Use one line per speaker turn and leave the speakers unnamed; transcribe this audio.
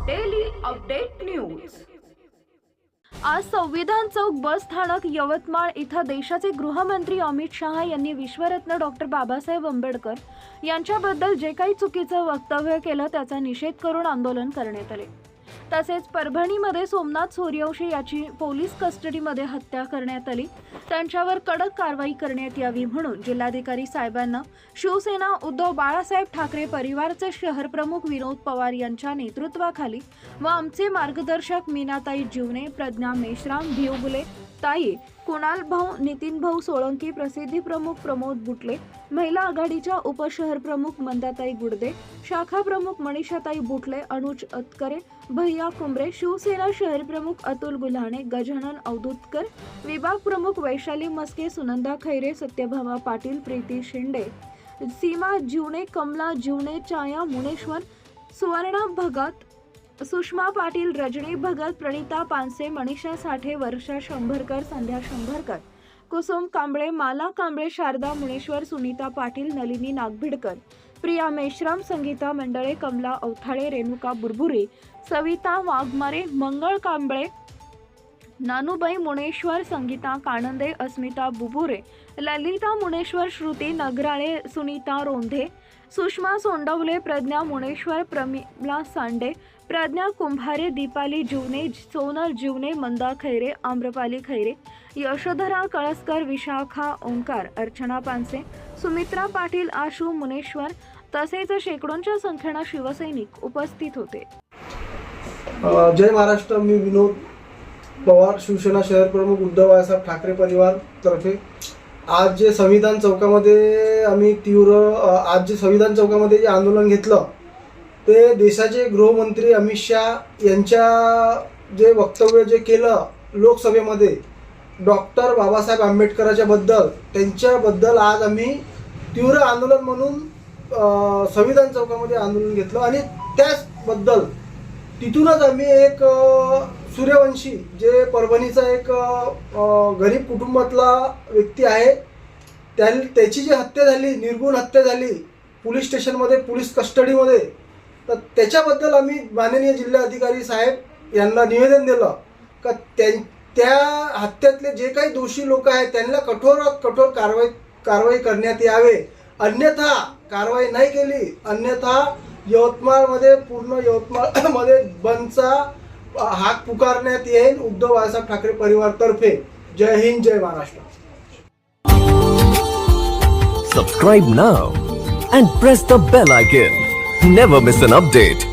Update news आज संविधान चौक बस स्थानक यवतमाळ इथं देशाचे गृहमंत्री अमित शहा यांनी विश्वरत्न डॉक्टर बाबासाहेब आंबेडकर यांच्याबद्दल जे काही चुकीचं वक्तव्य केलं त्याचा निषेध करून आंदोलन करण्यात आले. तसेच परभणीमध्ये सोमनाथ सूर्यवंशी याची पोलीस कस्टडीमध्ये हत्या करण्यात आली. त्यांच्यावर कडक कारवाई करण्यात यावी म्हणून जिल्हाधिकारी साहेबांना शिवसेना उद्धव बाळासाहेब ठाकरे परिवारचे शहर प्रमुख विनोद पवार यांच्या नेतृत्वाखाली व आमचे मार्गदर्शक मीनाताई जीवने प्रज्ञा मेश्राम भिवगुले ताई कुणाल भाऊ नितीन भाऊ सोळंकी प्रसिद्धी प्रमुख प्रमोद बुटले महिला आघाडीच्या उपशहर प्रमुख मंदाताई गुडदे शाखा प्रमुख मनीषाताई बुटले अनुज अतकरे भैया कुंबरे शिवसेना शहर प्रमुख अतुल गुल्हाणे गजानन अवधूतकर विभाग प्रमुख वैशाली मस्के सुनंदा खैरे सत्यभामा पाटील प्रीती शिंदे सीमा जीवने कमला जीवने छाया मुनेश्वर सुवर्णा भगत सुषमा पाटील रजनी भगत प्रणिता पानसे मनीषा साठे वर्षा शंभरकर संध्या शंभरकर कुसुम कांबळे माला कांबळे शारदा मुनेश्वर सुनीता पाटील नलिनी नागभिडकर प्रिया मेश्राम संगीता मंडळे कमला अवथाळे रेणुका बुरबुरे सविता वाघमारे मंगळ कांबळे नानूबाई मुनेश्वर संगीता कानंदे अस्मिता बुबुरे ललिता मुनेश्वर श्रुती नगराळे सुनीता रोंधे सुषमा सोंडवले प्रज्ञा मुनेश्वर प्रमिला सांडे प्रज्ञा कुंभारे दीपाली जीवने सोनल जीवने मंदा खैरे आम्रपाली खैरे यशोधरा कळसकर विशाखा ओंकार अर्चना पानसे सुमित्रा पाटील आशू मुनेश्वर तसेच शेकडोंच्या संख्येनं शिवसैनिक उपस्थित होते.
जय महाराष्ट्र मी विनोद पवार शिवसेना शहर प्रमुख उद्धव बाळासाहेब ठाकरे परिवार तर्फे आज जे संविधान चौकामध्ये आम्ही तीव्र आज जे संविधान चौकामध्ये जे आंदोलन घेतलं ते देशाचे गृहमंत्री अमित शाह यांच्या जे वक्तव्य जे केलं लोकसभेमध्ये डॉक्टर बाबासाहेब आंबेडकराच्या बद्दल त्यांच्याबद्दल आज आम्ही तीव्र आंदोलन म्हणून संविधान चौकामध्ये आंदोलन घेतलं. आणि त्याचबद्दल तिथूनच आम्ही एक सूर्यवंशी जे परभणीचा एक गरीब कुटुंबातला व्यक्ती आहे त्या त्याची जी हत्या झाली निर्गुण हत्या झाली पोलीस स्टेशनमध्ये पोलीस कस्टडीमध्ये तर त्याच्याबद्दल आम्ही माननीय जिल्हाधिकारी साहेब यांना निवेदन दिलं का त्या त्या हत्यातले जे काही दोषी लोक आहेत त्यांना कठोरात कठोर कारवाई कारवाई करण्यात यावे. अन्यथा कारवाई नाही केली. अन्यथा यवतमाळमध्ये पूर्ण यवतमाळमध्ये बंदचा हाक पुकारण्यात येईल. उद्धव बाळासाहेब ठाकरे परिवारतर्फे. जय हिंद जय Maharashtra.
Subscribe now and press the bell icon never miss an update